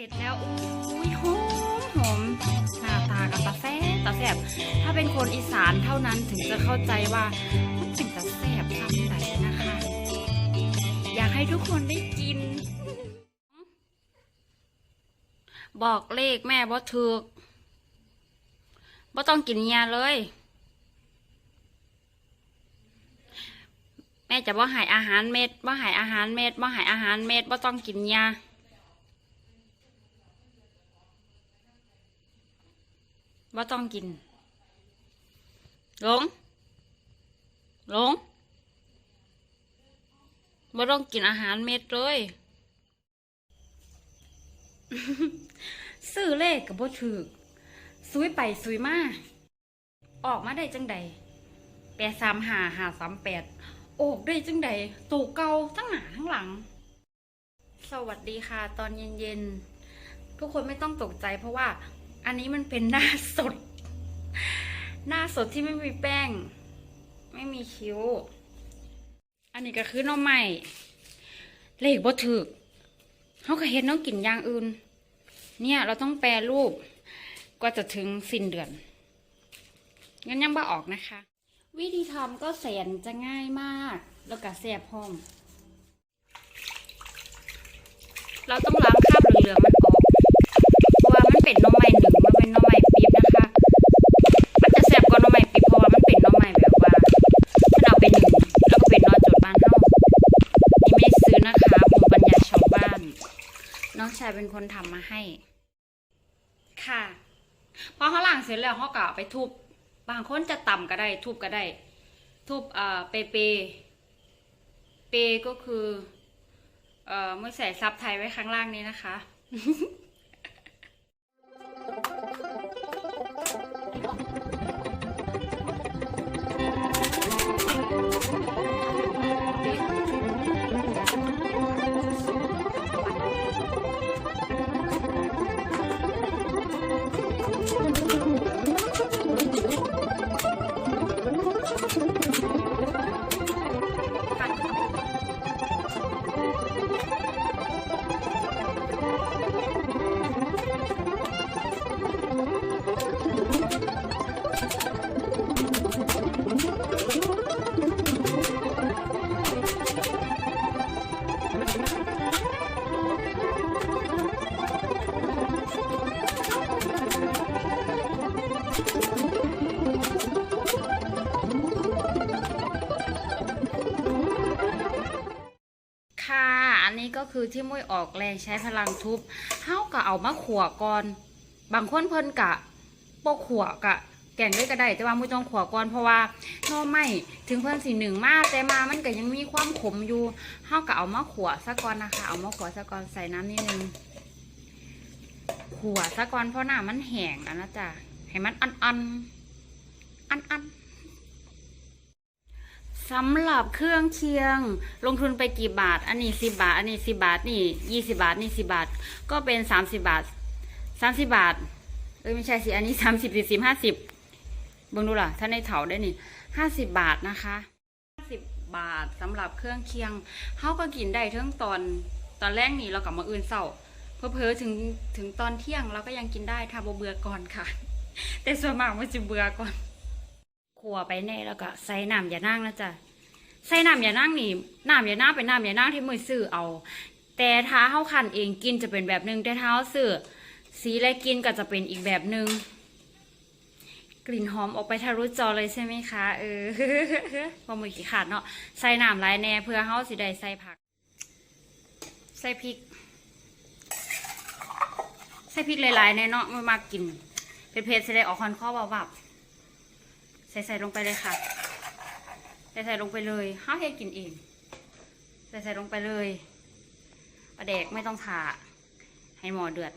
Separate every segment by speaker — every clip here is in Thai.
Speaker 1: ร็จแล้วอุ้ยหอมหอมหน้าตากับตาแซ่บตาแซ่บถ้าเป็นคนอีสานเท่านั้นถึงจะเข้าใจว่าเป็นตาแซ่บคำไหนนะคะ อยากให้ทุกคนได้กิน บอกเลขแม่บ่ถูกบ่ต้องกินยาเลย แม่จะบ่หายอาหารเม็ดบ่หายอาหารเม็ดบ่หายอาหารเม็ดบ่ต้องกินยา ว่าต้องกิน หลง หลงว่าต้องกินอาหารเม็ดเลยซื้อเลขกับบ่ถือซุยไปซุยมา ออกมาได้จังใดแปดสามหาหาสามแปดออกได้จังใดตูเก่าทั้งหน้าทั้งหลัง สวัสดีค่ะ ตอนเย็นๆ ทุกคนไม่ต้องตกใจเพราะว่า อันนี้มันเป็นหน้าสด หน้าสดที่ไม่มีแป้ง ไม่มีคิ้ว อันนี้ก็คือน้องใหม่ เลขบ่ถึกเขาก็เห็นน้องกินยางอื่น เนี่ยเราต้องแปรรูปกว่าจะถึงสิ้นเดือนงั้นยังบ่ออกนะคะ วิธีทำก็แสนจะง่ายมาก แล้วก็แซ่บพร้อมเราต้องล้างคราบเหลืองๆมันออก เพราะว่ามันเป็นน้องใหม่ หน้องใหม่ปี๊บนะคะ มันจะแซ่บกว่าหน้องใหม่ปี๊บเพราะว่ามันเป็นหน้องใหม่แบบว่ามันเอาไปหนึ่งแล้วก็เป็นนอนจดบ้านเฮานี่ไม่ได้ซื้อนะคะภูมิปัญญาชาวบ้าน น้องชายเป็นคนทำมาให้ ค่ะ พอเขาล้างเสร็จแล้วเขาก็เอาไปทุบบางคนจะต่ำก็ได้ ทุบก็ได้ ทุบเอ่อเปเปเปก็คือ เอ่อไม่ใส่ซับไทยไว้ข้างล่างนี้นะคะ อันนี้ก็คือที่มุ้ยออกแรงใช้พลังทุบเท่ากับเอามาขัวก่อน บางคนเพิ่นกะโปกขัวกะแกงด้วยก็ได้ แต่ว่ามุ้ยต้องขัวก่อนเพราะว่าหน่อไม่ถึงเพิ่นสีหนึ่งมาแต่มามันก็ยังมีความขมอยู่เท่ากับเอามาขัวซะก่อนนะคะ เอามาขัวซะก่อนใส่น้ำนิดนึงขัวซะก่อนเพราะหน้ำมันแห้งแล้วนะจ๊ะให้มันอันอันอันอัน สำหรับเครื่องเคียงลงทุนไปกี่บาท อันนี้สิบาท อันนี้สิบาท นี่ยี่สิบาท นี่สิบาท ก็เป็นสามสิบาทสามสิบาท เอ้ยไม่ใช่สิ อันนี้สามสิบสี่สิบห้าสิบเบิ่งดูล่ะ ถ้าในเถาได้นี่ห้าสิบบาทนะคะห้าสิบบาทสำหรับเครื่องเคียงเขาก็กินได้ทั้งตอนตอนแรกนี่เรากลับมาอื่นเศร้าเพอเพอๆถึงถึงตอนเที่ยงเราก็ยังกินได้ถ้าบเบื่อก่อนค่ะ แต่ส่วนมากมันจะเบื่อก่อน ขัวไปแน่แล้วก็ใส่น้ำอย่านั่งนะจ๊ะใส่น้ำอย่านั่งนี่น้ำอย่านั่งเป็นน้ำอย่านั่งที่มือซื้อเอา แต่ถ้าเฮาคันเองกินจะเป็นแบบนึงแต่ถ้าเฮาซื้อสีอะกินก็จะเป็นอีกแบบนึง กลิ่นหอมออกไปทะลุจอเลยใช่ไหมคะเออพอมือขี้ขาดเนาะใส่น้ำลายแน่เพื่อเฮาสิได้ใส่ผัก ใส่พริก ใส่พริกหลายๆแน่เนาะไม่มากกินเผ็ดๆสิได้ออกคอนข้อเบาๆ ใส่ใส่ลงไปเลยค่ะ ใส่ใส่ลงไปเลยห้าเฮ็ดกินเอง ใส่ใส่ลงไปเลยปลาแดกไม่ต้องผ่าให้หมอเดือด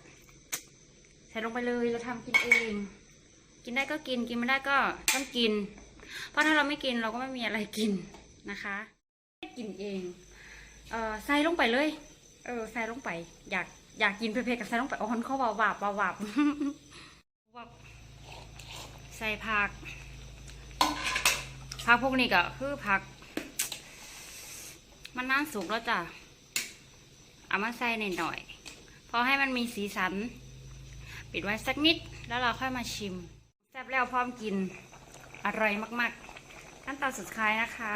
Speaker 1: ใส่ลงไปเลยเราทำกินเอง กินได้ก็กินกินไม่ได้ก็ต้องกิน เพราะถ้าเราไม่กินเราก็ไม่มีอะไรกินนะคะกินเองเออใส่ลงไปเลย เออใส่ลงไป อยากอยากกินเผ็ดๆกับใส่ลงไปอ๋อนเข้าวาวาบวาบวาบวับใส่ผัก ผักพวกนี้ก็คือผัก มันน่าสุกแล้วจ้ะ เอามาใส่หน่อยๆพพอให้มันมีสีสัน ปิดไว้สักนิดแล้วเราค่อยมาชิมแซ่บแล้วพร้อมกิน อร่อยมากๆ ขั้นตอนสุดท้ายนะคะ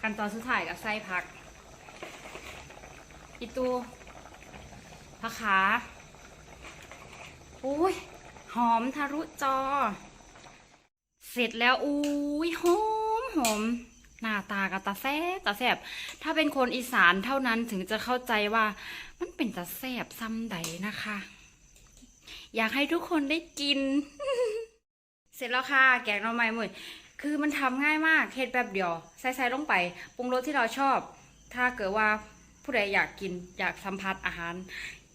Speaker 1: ขั้นตอนสุดท้ายกับไส้ผัก อีตูผักขาอุ้ย หอมทะลุจอ เสร็จแล้วอุ้ยหอมหอมหน้าตากะตาแซบตาแซบถ้าเป็นคนอีสานเท่านั้นถึงจะเข้าใจว่ามันเป็นตาแซบซ้ำใดนะคะ อยากให้ทุกคนได้กิน เสร็จแล้วค่ะ แกงหน่อไม้หมดคือมันทำง่ายมากเฮ็ดแบบเดียวใส่ๆลงไปปรุงรสที่เราชอบ ถ้าเกิดว่าผู้ใดอยากกินอยากสัมผัสอาหาร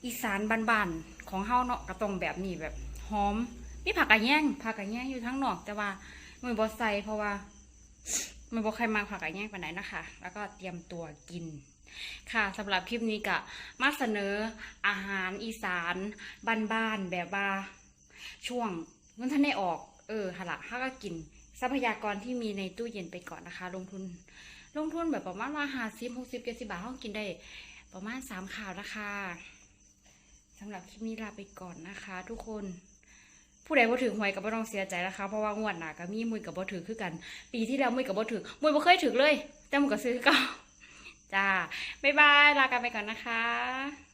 Speaker 1: อีสานบ้านๆของเฮาเนาะก็ต้องแบบนี้แบบหอม มีผักกระแยงผักกระแยงอยู่ทั้งนอก แต่ว่ามือบอใส่เพราะว่ามือบอใครมาผักกระแยงไปไหนนะคะ แล้วก็เตรียมตัวกิน ค่ะสำหรับคลิปนี้ก็มาเสนออาหารอีสานบ้านๆแบบว่าช่วงมันท่านได้ออก เออหนละถ้าก็กิน ทรัพยากรที่มีในตู้เย็นไปก่อนนะคะ ลงทุน ลงทุนแบบประมาณว่าหาซิมหกสิบเจ็ดสิบาทห้องกินได้ ประมาณสามข่าวนะคะสำหรับคลิปนี้ลาไปก่อนนะคะ ทุกคน ผู้ใดบ่ถือหวยกับบ่ต้องเสียใจนะคะเพราะว่างวดหน้าก็มีมุยกับบ่ถือคือกัน ปีที่แล้วมุยกับบ่ถือมุยบ่เคยถือเลยแต่มุยก็ซื้อเก็จ้าบ๊ายบายลากันไปก่อนนะคะ